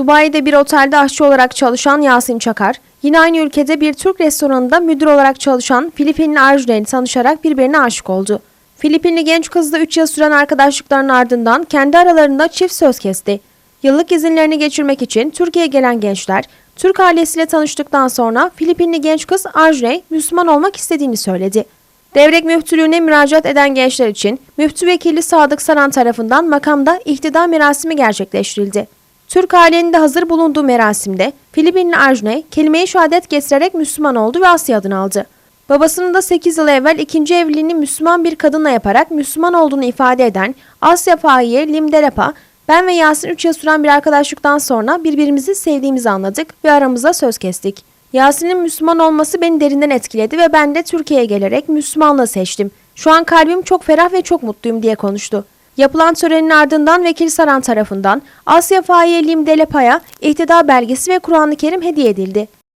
Dubai'de bir otelde aşçı olarak çalışan Yasin Çakar, yine aynı ülkede bir Türk restoranında müdür olarak çalışan Filipinli Arjun ile tanışarak birbirine aşık oldu. Filipinli genç kızla 3 yıl süren arkadaşlıklarının ardından kendi aralarında çift söz kesti. Yıllık izinlerini geçirmek için Türkiye'ye gelen gençler, Türk ailesiyle tanıştıktan sonra Filipinli genç kız Arjun'e Müslüman olmak istediğini söyledi. Devrek müftülüğüne müracaat eden gençler için müftü vekili Sadık Saran tarafından makamda ihtida merasimi gerçekleştirildi. Türk ailenin de hazır bulunduğu merasimde Filipinli Arjun'e kelime-i şehadet getirerek Müslüman oldu ve Asya adını aldı. Babasının da 8 yıl evvel ikinci evliliğini Müslüman bir kadınla yaparak Müslüman olduğunu ifade eden Asya Fahiye Limderepa, ben ve Yasin 3 yıl süren bir arkadaşlıktan sonra birbirimizi sevdiğimizi anladık ve aramıza söz kestik. Yasin'in Müslüman olması beni derinden etkiledi ve ben de Türkiye'ye gelerek Müslümanlığı seçtim. Şu an kalbim çok ferah ve çok mutluyum diye konuştu. Yapılan törenin ardından Vekil Saran tarafından Asya Fahiye Limdelepa'ya ihtida belgesi ve Kur'an-ı Kerim hediye edildi.